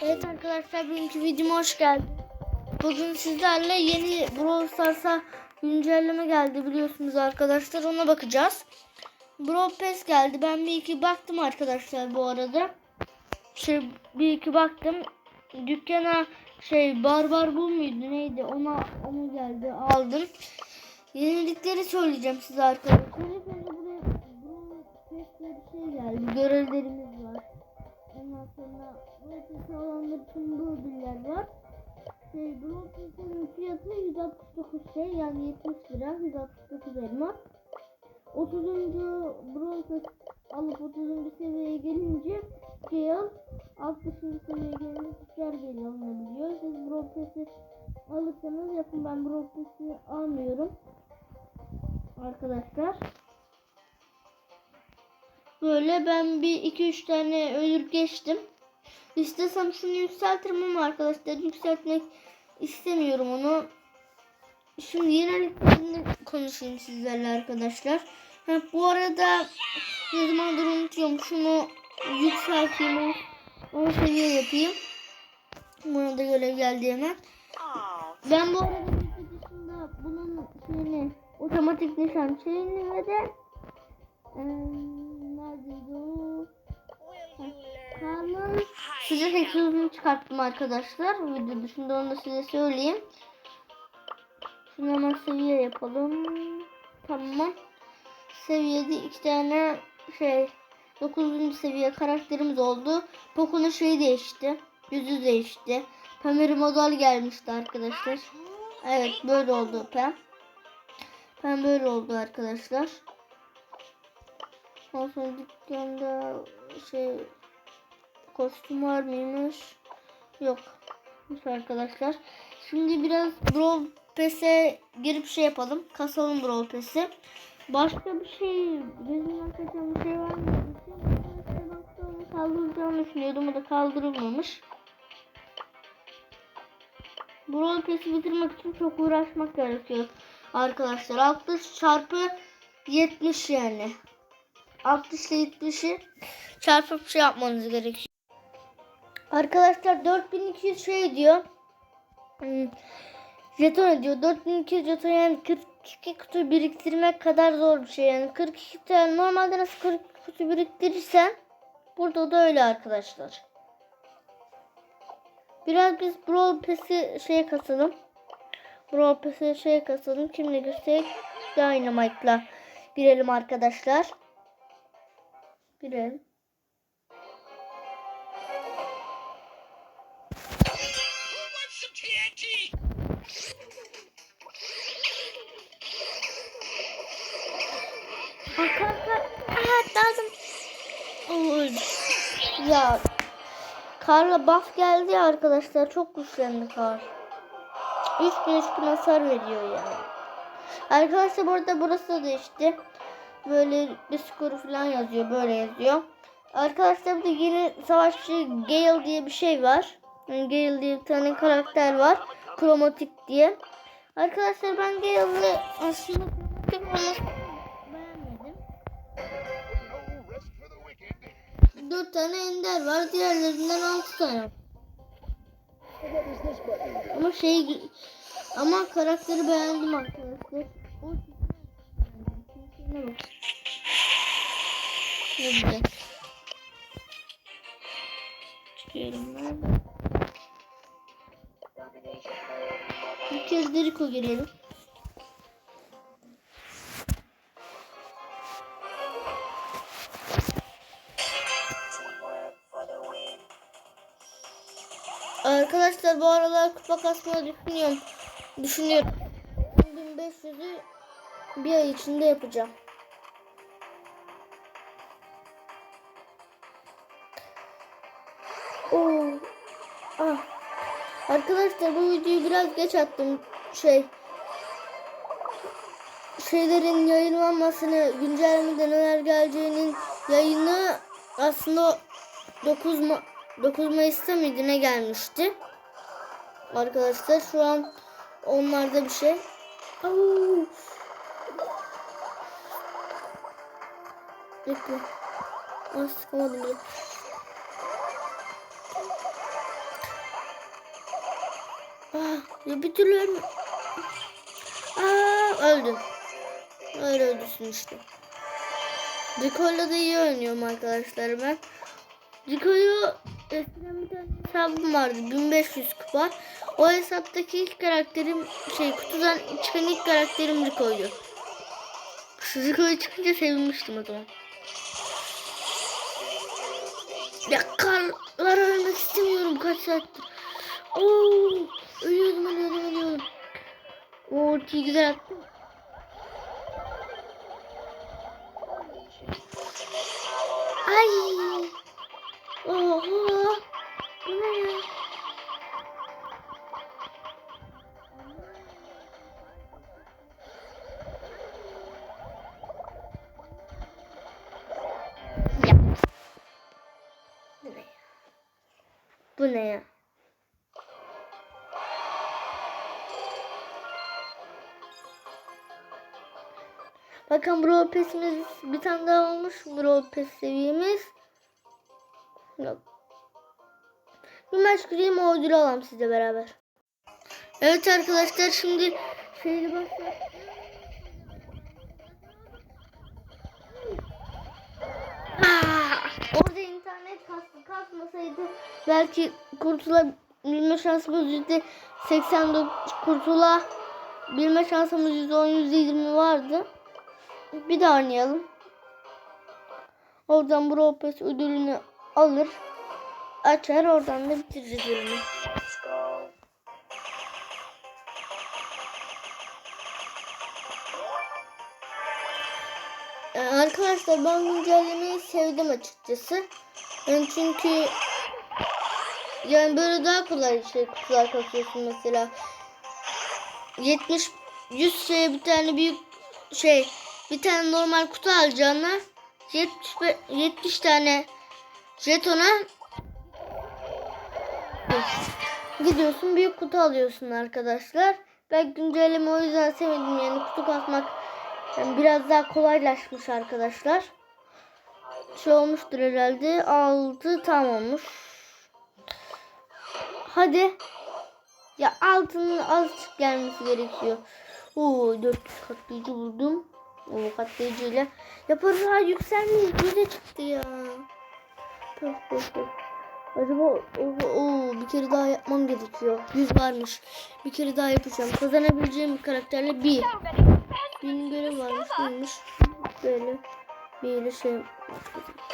Evet arkadaşlar bugünkü videoma hoş geldiniz. Bugün sizlerle yeni Brawl Stars'a güncelleme geldi biliyorsunuz arkadaşlar ona bakacağız. Brawl Pass geldi ben bir iki baktım arkadaşlar bu arada. Şey bir iki baktım dükkana şey barbar bu muydu neydi ona onu geldi aldım. Yenilikleri söyleyeceğim size arkadaşlar. Buraya Brawl Pass diye bir şey geldi görevlerimiz var. Ondan sonra Brawl olanlar için bu var. Şey, Brawl fiyatı 169 şey yani 70 lira 169 elma. 30. Brawl Pass alıp 30. seviyeye gelince Gale 60. seviyeye gelince süper Gale alınabiliyor. Siz Brawl Pass'i alırsanız yapın ben Pass'i almıyorum. Arkadaşlar. Böyle ben bir iki üç tane ölür geçtim. İstesem şunu yükseltirim ama arkadaşlar yükseltmek istemiyorum onu. Şimdi yeniliklerini konuşayım sizlerle arkadaşlar. Ha, bu arada ne zamandır unutuyorum şunu yükselteyim o, o seviye yapayım. Buna da görev geldi hemen. Ben bu arada dışında bunun şeyini otomatik nişan şeyini ve de eee neredeydi o? Kaan'ın sıcak egzozunu çıkarttım arkadaşlar. Video dışında onu da size söyleyeyim. Şunu hemen seviye yapalım. Tamam. Seviyede iki tane şey 9. seviye karakterimiz oldu. Poco'nun şeyi değişti. Yüzü değişti. Pamir model gelmişti arkadaşlar. Evet böyle oldu Pam. Pam böyle oldu arkadaşlar. Ondan sonra dükkanda şey kostüm var mıymış? Yok. Arkadaşlar. Şimdi biraz Brawl Pass'e girip şey yapalım. Kasalım Brawl Pass'i. Başka bir şey gözümden kaçan bir şey var mı? Kaldıracağını düşünüyordum. O da kaldırılmamış. Brawl Pass'i bitirmek için çok uğraşmak gerekiyor. Arkadaşlar 60 çarpı 70 yani. 60 ile 70'i çarpıp şey yapmanız gerekiyor. Arkadaşlar 4200 şey diyor. Hmm, Jeton ediyor. 4200 jeton yani 42 kutu biriktirmek kadar zor bir şey. Yani 42 tane normalde nasıl 42 kutu biriktirirsen burada da öyle arkadaşlar. Biraz biz Brawl Pass'i şeye kasalım. Brawl Pass'i şeye kasalım. Kimle girsek Dynamite'la girelim arkadaşlar. Arka arka. Aha lazım. Oy. Ya. Karla buff geldi ya arkadaşlar. Çok güçlendi kar. 3000 3000 hasar veriyor yani. Arkadaşlar burada burası da değişti. Böyle bir skoru falan yazıyor. Böyle yazıyor. Arkadaşlar bir de yeni savaşçı Gale diye bir şey var. Yani Gale diye bir tane karakter var. Kromatik diye. Arkadaşlar ben Gale'ı aslında kromatik olmasını beğenmedim. Dört tane ender var. Diğerlerinden altı tane. Ama şey ama karakteri beğendim arkadaşlar. Ne bak. Ne güzel. Çıkıyorum ben. Bir kez Deriko girelim. Arkadaşlar bu aralar kupa kasmayı düşünüyorum. Düşünüyorum. 1500'ü bir ay içinde yapacağım. Ah. Arkadaşlar bu videoyu biraz geç attım. Şey şeylerin yayınlanmasını, güncellemede neler geleceğinin yayını aslında 9 Ma 9 Mayıs'ta mıydı ne gelmişti? Arkadaşlar şu an onlarda bir şey. Au. Bekle. Ah, bir türlü ölme. Aa, öldüm. Öyle öldürsün işte. Rico'yla da iyi oynuyorum arkadaşlar ben. Rico'yu eskiden bir tane hesabım vardı. 1500 kupa. O hesaptaki ilk karakterim şey kutudan çıkan ilk karakterim Rico'ydu. Rico'yu çıkınca sevinmiştim o zaman. Ya karlar ölmek istemiyorum kaç saattir. Oo, ölüyordum ölüyordum ölüyordum. O ultiyi güzel attım. Ay. Oha. Bu ne ya? Bu ne ya? Bakın Brawl Pass'imiz bir tane daha olmuş. Brawl Pass seviyemiz. Yok. Bir maç gireyim o ödülü alalım sizle beraber. Evet arkadaşlar şimdi şeyli başlar. Ah! Orada internet kastı kasmasaydı belki kurtulabilme şansımız yüzde 89 kurtulabilme şansımız yüzde 10 yüzde 20 vardı. Bir daha oynayalım. Oradan Brawl Pass ödülünü alır. Açar oradan da bitiririz bölümü. Ee, arkadaşlar ben güncellemeyi sevdim açıkçası. Yani çünkü yani böyle daha kolay şey kutular kasıyorsun mesela. 70 100 şeye bir tane büyük şey bir tane normal kutu alacağına 70 be- 70 tane jetona gidiyorsun büyük kutu alıyorsun arkadaşlar. Ben güncelleme o yüzden sevmedim yani kutu kasmak yani biraz daha kolaylaşmış arkadaşlar. Şey olmuştur herhalde 6 tam olmuş. Hadi. Ya altının azıcık gelmesi gerekiyor. Oo 400 katlayıcı buldum. O katlayıcıyla yaparız. Ha yükselmiş. Yüze çıktı ya. Pöf pöf pöf. Acaba o, o, bir kere daha yapmam gerekiyor. 100 varmış. Bir kere daha yapacağım. Kazanabileceğim bir karakterle bir. Benim görev varmış. Neymiş? Böyle bir şey.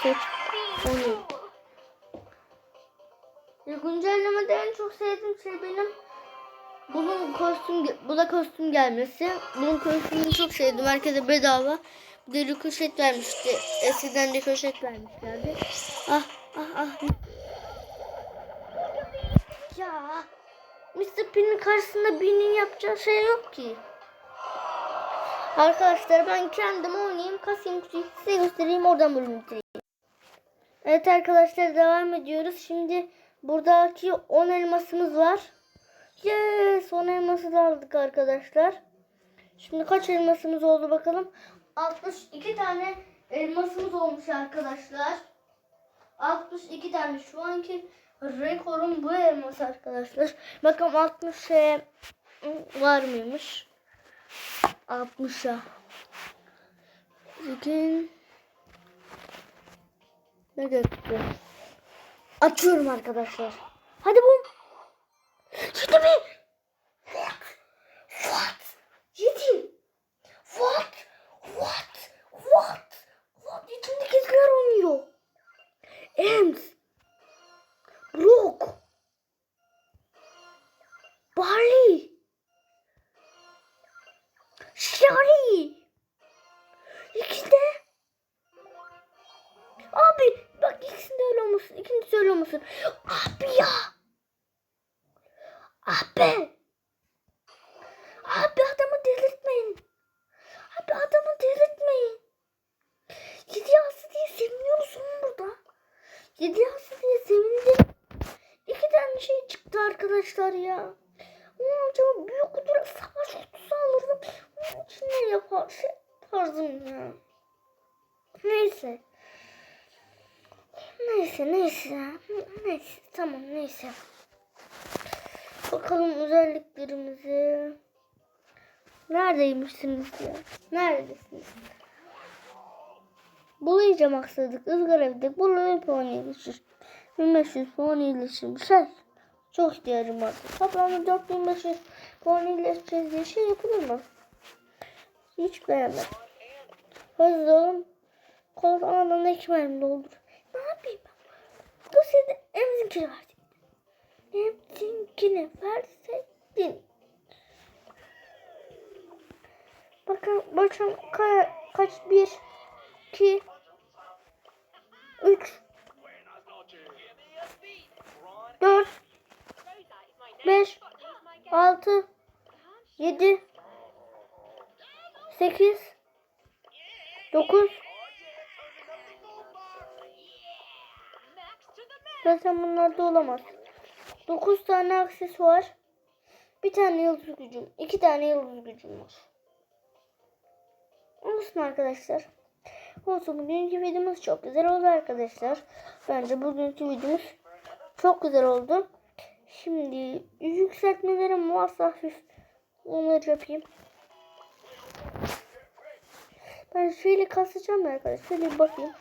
Seç. Onu. Ya güncellemede en çok sevdiğim şey benim bunun kostüm bu da kostüm gelmesi. Bunun kostümünü çok sevdim. Herkese bedava. Bir de rikoşet vermişti. Eskiden rikoşet vermişlerdi. Ah ah ah. Ya Mr. Pin'in karşısında Pin'in yapacağı şey yok ki. Arkadaşlar ben kendim oynayayım. Kasayım size göstereyim. Oradan bölüm bitireyim. Evet arkadaşlar devam ediyoruz. Şimdi buradaki 10 elmasımız var. Yes 10 elması da aldık arkadaşlar. Şimdi kaç elmasımız oldu bakalım. 62 tane elmasımız olmuş arkadaşlar. 62 tane şu anki rekorum bu elmas arkadaşlar. Bakalım 60 şey var mıymış? 60'a. Bugün ne gördüm? Açıyorum arkadaşlar. Hadi bum. Yedi mi? What? What? Yedi. What? What? What? What? İçimde keziler oynuyor. Ems. Brock. Barley. Shari. İkisi de. Abi bak ikisinde öyle olmasın. İkincisi öyle olmasın. Abi ya. Abi. Abi adamı delirtmeyin. Abi adamı delirtmeyin. Yedi yası diye seviniyoruz onun burada. Yedi yası diye sevindim. İki tane şey çıktı arkadaşlar ya. Ama acaba büyük kutuda savaş kutusu alırdım. Onun için ne yapar şey yapardım ya. Neyse. Neyse neyse. Neyse tamam neyse. Bakalım özelliklerimizi. Neredeymişsiniz ya? Neredesiniz? Bulayıca maksadık. ızgara evde bulayıp puan iyileşir. 1500 puan iyileşir. Bir şey. Çok ihtiyacım var. Toplamda 4500 puan iyileşeceğiz diye şey yapılır mı? Hiç beğenmedim. Hızlı olun. Kol anında iki mermi doldur. Ne yapayım ben? Bu sene emzinkini Emzinkini verseydin. Bakın bakın ka kaç bir iki üç dört beş altı yedi sekiz dokuz Zaten bunlar da olamaz. 9 tane aksesuar. Bir tane yıldız gücüm. iki tane yıldız gücüm var. Olsun arkadaşlar. Olsun bugünkü videomuz çok güzel oldu arkadaşlar. Bence bugünkü videomuz çok güzel oldu. Şimdi yükseltmelerim varsa hafif onları yapayım. Ben şöyle kasacağım arkadaşlar. Şöyle bir bakayım.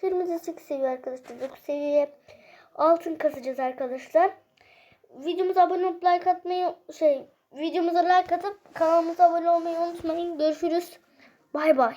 Şurada 8 seviye arkadaşlar. 9 seviye altın kasacağız arkadaşlar. Videomuza abone olup like atmayı şey videomuza like atıp kanalımıza abone olmayı unutmayın. Görüşürüz. Bay bay.